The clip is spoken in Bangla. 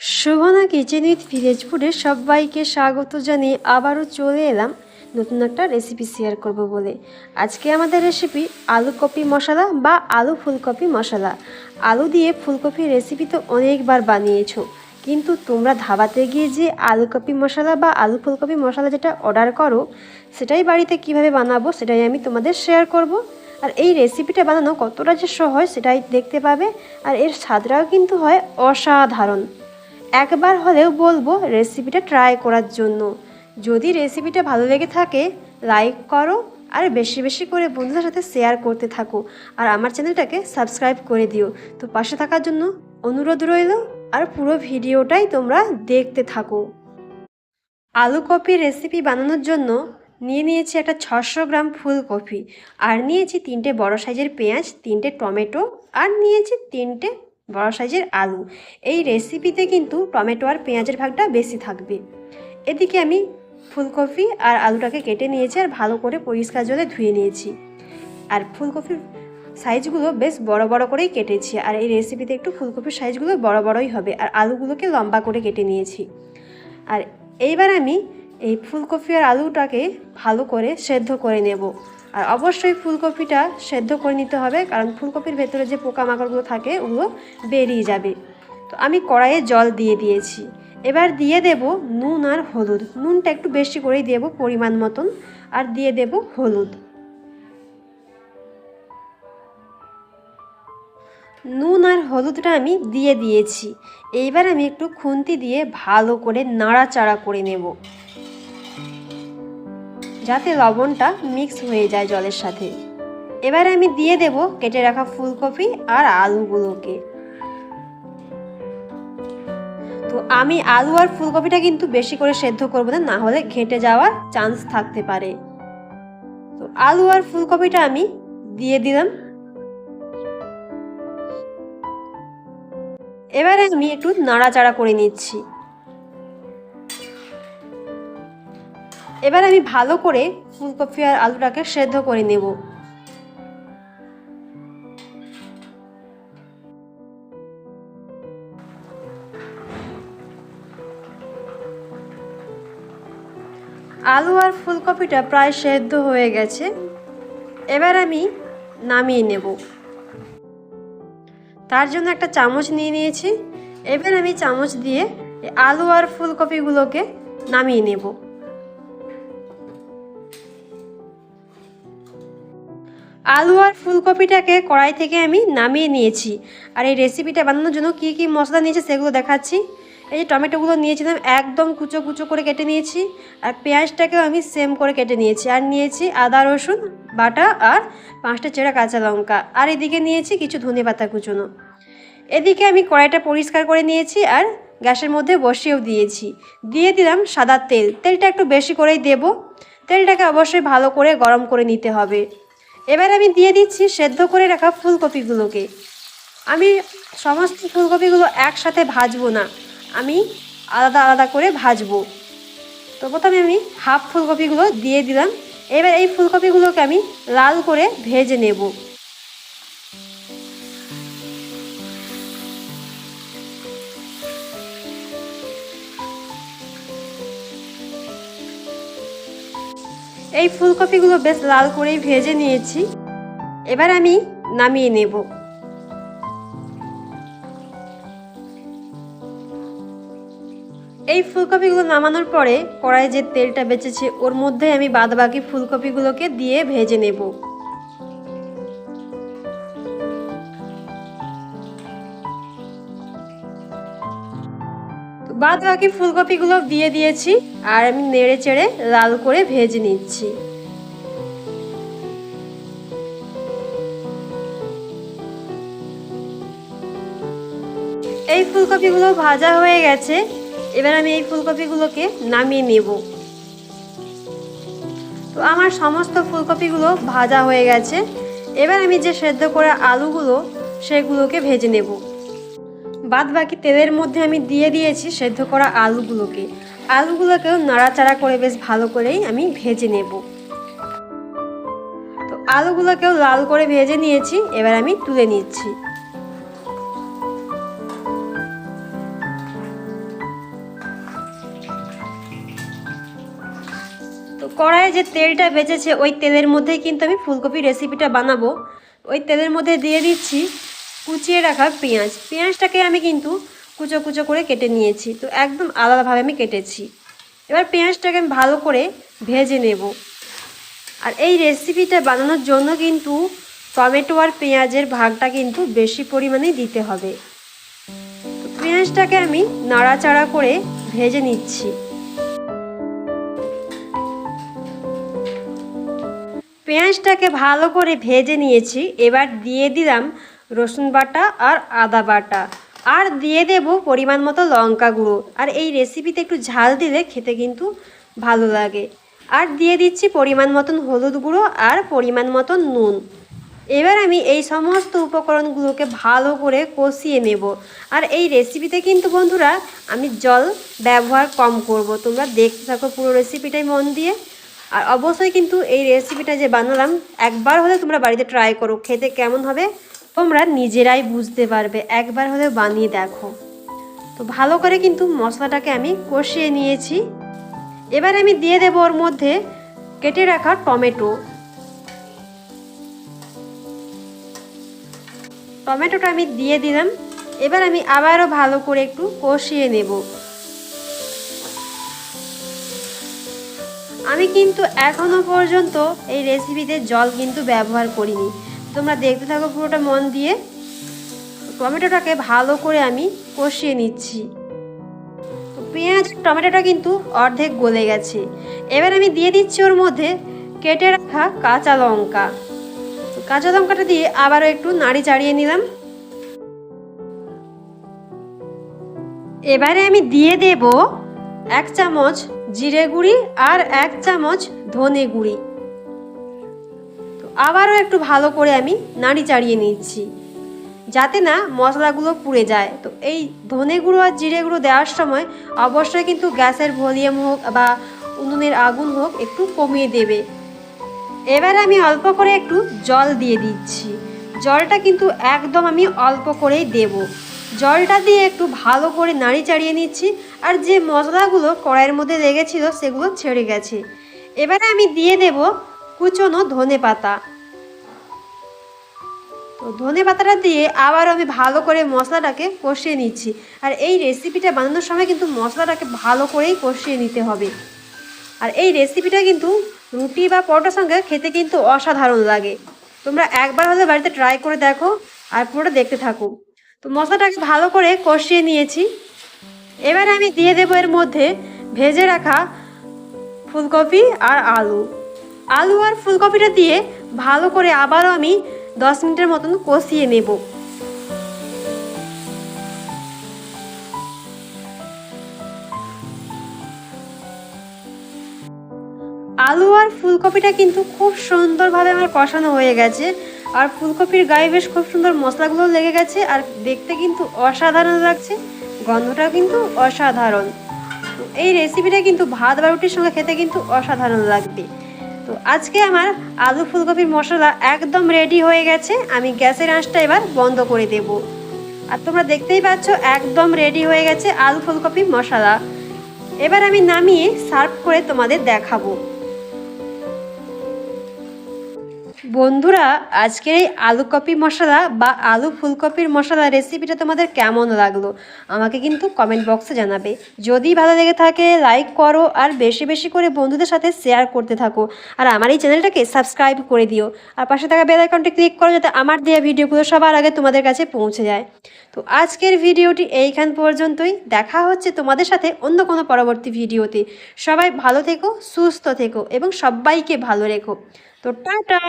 শোভনা কিচেন উইথ ফুডে সবাইকে স্বাগত জানিয়ে আবারও চলে এলাম নতুন একটা রেসিপি শেয়ার করব বলে। আজকে আমাদের রেসিপি আলু কপি মশলা বা আলু ফুলকপি মশলা। আলু দিয়ে ফুলকপি রেসিপি তো অনেকবার বানিয়েছো, কিন্তু তোমরা ধাবাতে গিয়ে যে আলু কপি মশলা বা আলু ফুলকপি মশলা যেটা অর্ডার করো, সেটাই বাড়িতে কীভাবে বানাবো সেটাই আমি তোমাদের শেয়ার করব। আর এই রেসিপিটা বানানো কতটা যে সহজ সেটাই দেখতে পাবে, আর এর স্বাদটাও কিন্তু হয় অসাধারণ। একবার হলেও বলব রেসিপিটা ট্রাই করার জন্য। যদি রেসিপিটা ভালো লেগে থাকে লাইক করো আর বেশি বেশি করে বন্ধুদের সাথে শেয়ার করতে থাকো। আর আমার চ্যানেলটাকে সাবস্ক্রাইব করে দিও। তো পাশে থাকার জন্য অনুরোধ রইল আর পুরো ভিডিওটাই তোমরা দেখতে থাকো। আলু কপির রেসিপি বানানোর জন্য নিয়ে নিয়েছি একটা ছশো গ্রাম ফুলকপি। আর নিয়েছি তিনটে বড় সাইজের পেঁয়াজ, তিনটে টমেটো, আর নিয়েছি তিনটে বড় সাইজের আলু। এই রেসিপিতে কিন্তু টমেটো আর পেঁয়াজের ভাগটা বেশি থাকবে। এদিকে আমি ফুলকপি আর আলুটাকে কেটে নিয়েছি আর ভালো করে পরিষ্কার জলে ধুয়ে নিয়েছি। আর ফুলকপির সাইজগুলো বেশ বড় বড় করেই কেটেছি আর এই রেসিপিতে একটু ফুলকপির সাইজগুলো বড় বড়ই হবে আর আলুগুলোকে লম্বা করে কেটে নিয়েছি। আর এইবার আমি এই ফুলকপি আর আলুটাকে ভালো করে সেদ্ধ করে নেব। আর অবশ্যই ফুলকপিটা সেদ্ধ করে নিতে হবে, কারণ ফুলকপির ভেতরে যে পোকামাকড়গুলো থাকে ওগুলো বেরিয়ে যাবে। তো আমি কড়াইয়ে জল দিয়ে দিয়েছি। এবার দিয়ে দেব নুন আর হলুদ। নুনটা একটু বেশি করেই দেব পরিমাণ মতন, আর দিয়ে দেব হলুদ। নুন আর হলুদটা আমি দিয়ে দিয়েছি। এইবার আমি একটু খুন্তি দিয়ে ভালো করে নাড়াচাড়া করে নেব। যাতে লবণটা মিক্স হয়ে যায় জলের সাথে। এবার আমি দিয়ে দেব কেটে রাখা ফুলকপি আর আলুগুলোকে। তো আমি আলু আর ফুলকপিটা কিন্তু বেশি করে সেদ্ধ করব না না হলে ঘেঁটে যাওয়ার চান্স থাকতে পারে। তো আলু আর ফুলকপিটা আমি দিয়ে দিলাম। এবারে আমি একটু নাড়াচাড়া করে নিচ্ছি। এবার আমি ভালো করে ফুলকপি আর আলুটাকে সেদ্ধ করে নেব। আলু আর ফুলকপিটা প্রায় সেদ্ধ হয়ে গেছে। এবার আমি নামিয়ে নেব। তার জন্য একটা চামচ নিয়ে নিয়েছি। এবার আমি চামচ দিয়ে আলু আর ফুলকপিগুলোকে নামিয়ে নেব। আলু আর ফুলকপিটাকে কড়াই থেকে আমি নামিয়ে নিয়েছি। আর এই রেসিপিটা বানানোর জন্য কী কী মশলা নিয়েছি সেগুলো দেখাচ্ছি। এই যে টমেটোগুলো নিয়েছিলাম, একদম কুচো কুচো করে কেটে নিয়েছি। আর পেঁয়াজটাকেও আমি সেম করে কেটে নিয়েছি। আর নিয়েছি আদা, রসুন, বাটা আর পাঁচটা চেরা কাঁচা লঙ্কা। আর এদিকে নিয়েছি কিছু ধনে পাতা কুচোনো। এদিকে আমি কড়াইটা পরিষ্কার করে নিয়েছি আর গ্যাসের মধ্যে বসিয়েও দিয়েছি। দিয়ে দিলাম সাদা তেল। তেলটা একটু বেশি করেই দেব। তেলটাকে অবশ্যই ভালো করে গরম করে নিতে হবে। এবার আমি দিয়ে দিচ্ছি সেদ্ধ করে রাখা ফুলকপিগুলোকে। আমি সমস্ত ফুলকপিগুলো একসাথে ভাজবো না, আমি আলাদা আলাদা করে ভাজবো। তো প্রথমে আমি হাফ ফুলকপিগুলো দিয়ে দিলাম, এবার এই ফুলকপিগুলোকে আমি লাল করে ভেজে নেব। এই ফুলকপিগুলো বেশ লাল করেই ভেজে নিয়েছি। এবার আমি নামিয়ে নেব। এই ফুলকপিগুলো নামানোর পরে কড়াই যে তেলটা বেঁচেছে, ওর মধ্যে আমি বাদবাকি ফুলকপিগুলোকে দিয়ে ভেজে নেব। বাদ বাকি ফুলকপিগুলো দিয়ে দিয়েছি আর আমি নেড়ে চেড়ে লাল করে ভেজে নিচ্ছি। এই ফুলকপিগুলো ভাজা হয়ে গেছে। এবার আমি এই ফুলকপিগুলোকে নামিয়ে নেব। তো আমার সমস্ত ফুলকপিগুলো ভাজা হয়ে গেছে। এবার আমি যে সেদ্ধ করা আলুগুলো, সেগুলোকে ভেজে নেব। বাদ বাকি তেলের মধ্যে আমি দিয়ে দিয়েছি সেদ্ধ করা আলুগুলোকে। আলুগুলোকেও নাড়াচাড়া করে বেশ ভালো করেই আমি ভেজে নেব। তো আলুগুলোকেও লাল করে ভেজে নিয়েছি, এবার আমি তুলে নিচ্ছি। তো কড়াইয়ে যে তেলটা বেঁচেছে, ওই তেলের মধ্যেই কিন্তু আমি ফুলকপি রেসিপিটা বানাবো। ওই তেলের মধ্যে দিয়ে দিচ্ছি কুচিয়ে রাখা পেঁয়াজ। পেঁয়াজটাকে আমি কিন্তু কুচো কুচো করে কেটে নিয়েছি। তো একদম আলাদাভাবে আমি কেটেছি। এবার পেঁয়াজটাকে আমি ভালো করে ভেজে নেব। আর এই রেসিপিটা বানানোর জন্য কিন্তু টমেটো আর পেঁয়াজের ভাগটা কিন্তু বেশি পরিমাণে দিতে হবে। পেঁয়াজটাকে আমি নাড়াচাড়া করে ভেজে নিচ্ছি। পেঁয়াজটাকে ভালো করে ভেজে নিয়েছি। এবার দিয়ে দিলাম রসুন বাটা আর আদা বাটা। আর দিয়ে দেব পরিমাণ মতো লঙ্কা গুঁড়ো। আর এই রেসিপিতে একটু ঝাল দিলে খেতে কিন্তু ভালো লাগে। আর দিয়ে দিচ্ছি পরিমাণ মতন হলুদ গুঁড়ো আর পরিমাণ মতন নুন। এবার আমি এই সমস্ত উপকরণগুলোকে ভালো করে কষিয়ে নেব। আর এই রেসিপিতে কিন্তু বন্ধুরা, আমি জল ব্যবহার কম করব। তোমরা দেখতে থাকো পুরো রেসিপিটাই মন দিয়ে। আর অবশ্যই কিন্তু এই রেসিপিটা যে বানালাম, একবার হলে তোমরা বাড়িতে ট্রাই করো, খেতে কেমন হবে তোমরা নিজেরাই বুঝতে পারবে, একবার হলে বানিয়ে দেখো। তো ভালো করে কিন্তু মশলাটাকে আমি কষিয়ে নিয়েছি। এবার আমি দিয়ে দেবো ওর মধ্যে কেটে রাখা টমেটো। টমেটোটা আমি দিয়ে দিলাম। এবার আমি আবারও ভালো করে একটু কষিয়ে নেব। আমি কিন্তু এখনও পর্যন্ত এই রেসিপিতে জল কিন্তু ব্যবহার করিনি। তোমরা দেখতে থাকো পুরোটা মন দিয়ে। টমেটোটাকে ভালো করে আমি কষিয়ে নিচ্ছি। পেঁয়াজ, টমেটোটা কিন্তু অর্ধেক গলে গেছে। এবার আমি দিয়ে দিচ্ছি ওর মধ্যে কেটে রাখা কাঁচা লঙ্কা। কাঁচা লঙ্কাটা দিয়ে আবারও একটু নাড়ি চাড়িয়ে নিলাম। এবারে আমি দিয়ে দেব এক চামচ জিরে গুঁড়ি আর এক চামচ ধনে গুঁড়ি। আবারও একটু ভালো করে আমি নাড়ি চাড়িয়ে নিচ্ছি। যাতে না মশলাগুলো পুড়ে যায়। তো এই ধনে গুঁড়ো আর জিরে গুঁড়ো দেওয়ার সময় অবশ্যই কিন্তু গ্যাসের ভলিউম হোক বা উনুনের আগুন হোক একটু কমিয়ে দেবে। এবার আমি অল্প করে একটু জল দিয়ে দিচ্ছি। জলটা কিন্তু একদম আমি অল্প করেই দেব। জলটা দিয়ে একটু ভালো করে নাড়ি চাড়িয়ে নিচ্ছি আর যে মশলাগুলো কড়াইয়ের মধ্যে লেগেছিল সেগুলো ছেড়ে গেছে। এবারে আমি দিয়ে দেব কুচনো ধনে পাতা। তো ধনে পাতাটা দিয়ে আবার আমি ভালো করে মশলাটাকে কষিয়ে নিচ্ছি। আর এই রেসিপিটা বানানোর সময় কিন্তু মশলাটাকে ভালো করেই কষিয়ে নিতে হবে। আর এই রেসিপিটা কিন্তু রুটি বা পরোটার সঙ্গে খেতে কিন্তু অসাধারণ লাগে। তোমরা একবার হলে বাড়িতে ট্রাই করে দেখো আর পুরোটা দেখতে থাকো। তো মশলাটাকে ভালো করে কষিয়ে নিয়েছি। এবার আমি দিয়ে দেবো এর মধ্যে ভেজে রাখা ফুলকপি আর আলু। আলু আর ফুলকপিটা দিয়ে ভালো করে আবারও আমি দশ মিনিটের মতন কষিয়ে নেব। আলু আর ফুলকপিটা কিন্তু খুব সুন্দরভাবে আমার কষানো হয়ে গেছে। আর ফুলকপির গায়ে বেশ খুব সুন্দর মশলাগুলো লেগে গেছে আর দেখতে কিন্তু অসাধারণ লাগছে, গন্ধটাও কিন্তু অসাধারণ। এই রেসিপিটা কিন্তু ভাত বা রুটির সঙ্গে খেতে কিন্তু অসাধারণ লাগবে। তো আজকে আমার আলু ফুলকপির মশলা একদম রেডি হয়ে গেছে। আমি গ্যাসের আঁচটা এবার বন্ধ করে দেব। আর তোমরা দেখতেই পাচ্ছ, একদম রেডি হয়ে গেছে আলু ফুলকপির মশলা। এবার আমি নামিয়ে সার্ভ করে তোমাদের দেখাবো। বন্ধুরা, আজকের এই আলু কপি মশলা বা আলু ফুলকপির মশলা রেসিপিটা তোমাদের কেমন লাগল, আমাকে কিন্তু কমেন্ট বক্সে জানাবে। যদি ভালো লেগে থাকে লাইক করো আর বেশি বেশি করে বন্ধুদের সাথে শেয়ার করতে থাকো। আর আমার এই চ্যানেলটাকে সাবস্ক্রাইব করে দিও। আর পাশে থাকা বেল আইকনটি ক্লিক করো যাতে আমার দেওয়া ভিডিওগুলো সবার আগে তোমাদের কাছে পৌঁছে যায়। তো আজকের ভিডিওটি এইখান পর্যন্তই। দেখা হচ্ছে তোমাদের সাথে অন্য কোনো পরবর্তী ভিডিওতে সবাই ভালো থেকো, সুস্থ থেকো এবং সবাইকে ভালো রেখো। তো টাটা!